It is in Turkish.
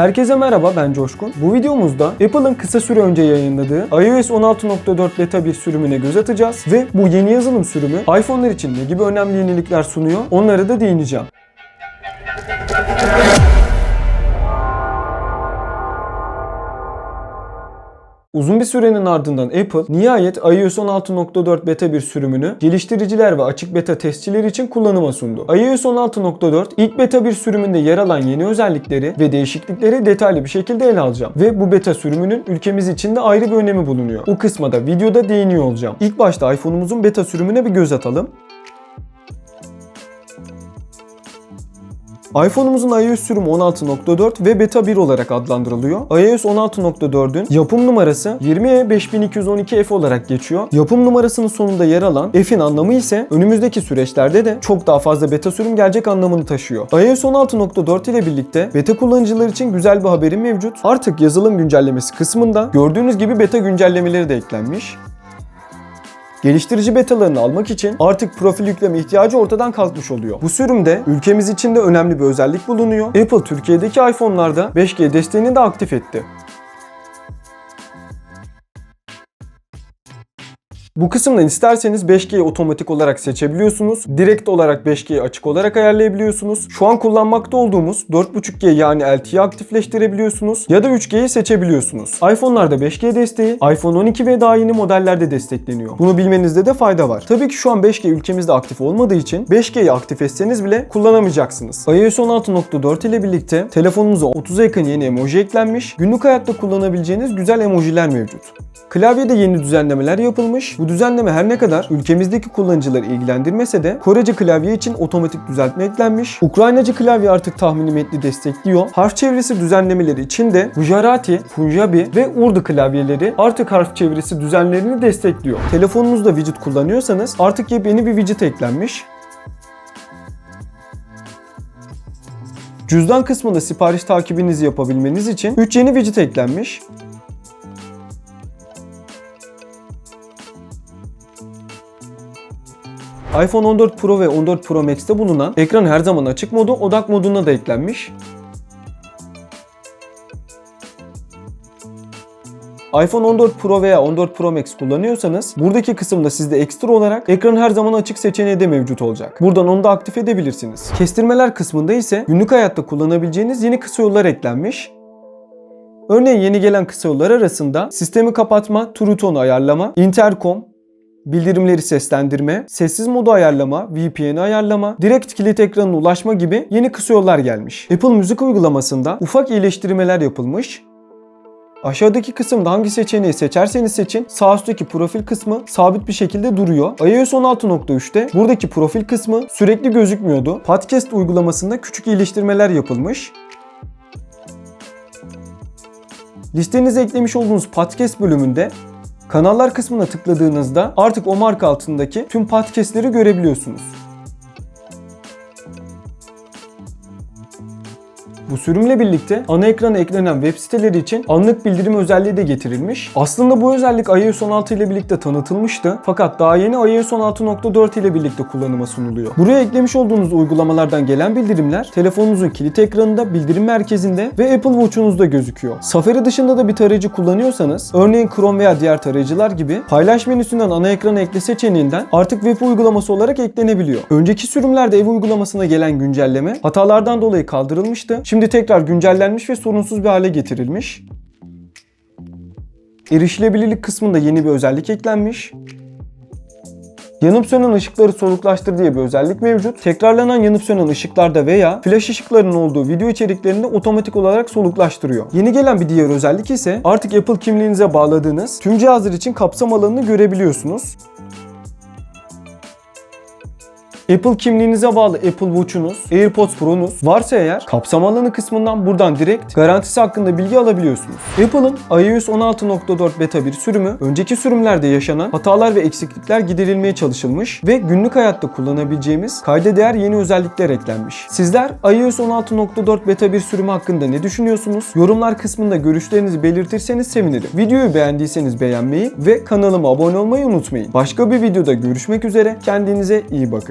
Herkese merhaba ben Coşkun. Bu videomuzda Apple'ın kısa süre önce yayınladığı iOS 16.4 beta bir sürümüne göz atacağız ve bu yeni yazılım sürümü iPhone'lar için ne gibi önemli yenilikler sunuyor onlara da değineceğim. Uzun bir sürenin ardından Apple nihayet iOS 16.4 beta bir sürümünü geliştiriciler ve açık beta testçiler için kullanıma sundu. iOS 16.4 ilk beta bir sürümünde yer alan yeni özellikleri ve değişiklikleri detaylı bir şekilde ele alacağım. Ve bu beta sürümünün ülkemiz için de ayrı bir önemi bulunuyor. Bu kısma da videoda değiniyor olacağım. İlk başta iPhone'umuzun beta sürümüne bir göz atalım. iPhone'umuzun iOS sürümü 16.4 ve beta 1 olarak adlandırılıyor. iOS 16.4'ün yapım numarası 20E5212F olarak geçiyor. Yapım numarasının sonunda yer alan F'in anlamı ise önümüzdeki süreçlerde de çok daha fazla beta sürüm gelecek anlamını taşıyor. iOS 16.4 ile birlikte beta kullanıcılar için güzel bir haberim mevcut. Artık yazılım güncellemesi kısmında gördüğünüz gibi beta güncellemeleri de eklenmiş. Geliştirici betalarını almak için artık profil yükleme ihtiyacı ortadan kalkmış oluyor. Bu sürümde ülkemiz için de önemli bir özellik bulunuyor. Apple Türkiye'deki iPhone'larda 5G desteğini de aktif etti. Bu kısımdan isterseniz 5G'yi otomatik olarak seçebiliyorsunuz. Direkt olarak 5G'yi açık olarak ayarlayabiliyorsunuz. Şu an kullanmakta olduğumuz 4.5G yani LTE'yi aktifleştirebiliyorsunuz. Ya da 3G'yi seçebiliyorsunuz. iPhone'larda 5G desteği, iPhone 12 ve daha yeni modellerde destekleniyor. Bunu bilmenizde de fayda var. Tabii ki şu an 5G ülkemizde aktif olmadığı için 5G'yi aktif etseniz bile kullanamayacaksınız. iOS 16.4 ile birlikte telefonunuza 30'a yakın yeni emoji eklenmiş. Günlük hayatta kullanabileceğiniz güzel emojiler mevcut. Klavyede yeni düzenlemeler yapılmış. Bu düzenleme her ne kadar ülkemizdeki kullanıcıları ilgilendirmese de Korece klavye için otomatik düzeltme eklenmiş. Ukraynaca klavye artık tahmini metni destekliyor. Harf çevirisi düzenlemeleri için de Gujarati, Punjabi ve Urdu klavyeleri artık harf çevirisi düzenlerini destekliyor. Telefonunuzda widget kullanıyorsanız artık yepyeni bir widget eklenmiş. Cüzdan kısmında sipariş takibinizi yapabilmeniz için 3 yeni widget eklenmiş. iPhone 14 Pro ve 14 Pro Max'te bulunan ekran her zaman açık modu odak moduna da eklenmiş. iPhone 14 Pro veya 14 Pro Max kullanıyorsanız buradaki kısımda sizde ekstra olarak ekran her zaman açık seçeneği de mevcut olacak. Buradan onu da aktif edebilirsiniz. Kestirmeler kısmında ise günlük hayatta kullanabileceğiniz yeni kısa yollar eklenmiş. Örneğin yeni gelen kısa yollar arasında sistemi kapatma, true tone ayarlama, intercom, bildirimleri seslendirme, sessiz modu ayarlama, VPN'i ayarlama, direkt kilit ekranına ulaşma gibi yeni kısa yollar gelmiş. Apple Müzik uygulamasında ufak iyileştirmeler yapılmış. Aşağıdaki kısımda hangi seçeneği seçerseniz seçin sağ üstteki profil kısmı sabit bir şekilde duruyor. iOS 16.3'te buradaki profil kısmı sürekli gözükmüyordu. Podcast uygulamasında küçük iyileştirmeler yapılmış. Listenize eklemiş olduğunuz podcast bölümünde Kanallar kısmına tıkladığınızda artık o marka altındaki tüm podcastleri görebiliyorsunuz. Bu sürümle birlikte ana ekrana eklenen web siteleri için anlık bildirim özelliği de getirilmiş. Aslında bu özellik iOS 16 ile birlikte tanıtılmıştı. Fakat daha yeni iOS 16.4 ile birlikte kullanıma sunuluyor. Buraya eklemiş olduğunuz uygulamalardan gelen bildirimler telefonunuzun kilit ekranında, bildirim merkezinde ve Apple Watch'unuzda gözüküyor. Safari dışında da bir tarayıcı kullanıyorsanız, örneğin Chrome veya diğer tarayıcılar gibi paylaş menüsünden ana ekrana ekle seçeneğinden artık web uygulaması olarak eklenebiliyor. Önceki sürümlerde ev uygulamasına gelen güncelleme hatalardan dolayı kaldırılmıştı. Şimdi tekrar güncellenmiş ve sorunsuz bir hale getirilmiş. Erişilebilirlik kısmında yeni bir özellik eklenmiş. Yanıp sönen ışıkları soluklaştır diye bir özellik mevcut. Tekrarlanan yanıp sönen ışıklarda veya flash ışıklarının olduğu video içeriklerinde otomatik olarak soluklaştırıyor. Yeni gelen bir diğer özellik ise artık Apple kimliğinize bağladığınız tüm cihazlar için kapsam alanını görebiliyorsunuz. Apple kimliğinize bağlı Apple Watch'unuz, AirPods Pro'nuz varsa eğer kapsam alanı kısmından buradan direkt garantisi hakkında bilgi alabiliyorsunuz. Apple'ın iOS 16.4 beta bir sürümü önceki sürümlerde yaşanan hatalar ve eksiklikler giderilmeye çalışılmış ve günlük hayatta kullanabileceğimiz kayda değer yeni özellikler eklenmiş. Sizler iOS 16.4 beta bir sürümü hakkında ne düşünüyorsunuz? Yorumlar kısmında görüşlerinizi belirtirseniz sevinirim. Videoyu beğendiyseniz beğenmeyi ve kanalıma abone olmayı unutmayın. Başka bir videoda görüşmek üzere. Kendinize iyi bakın.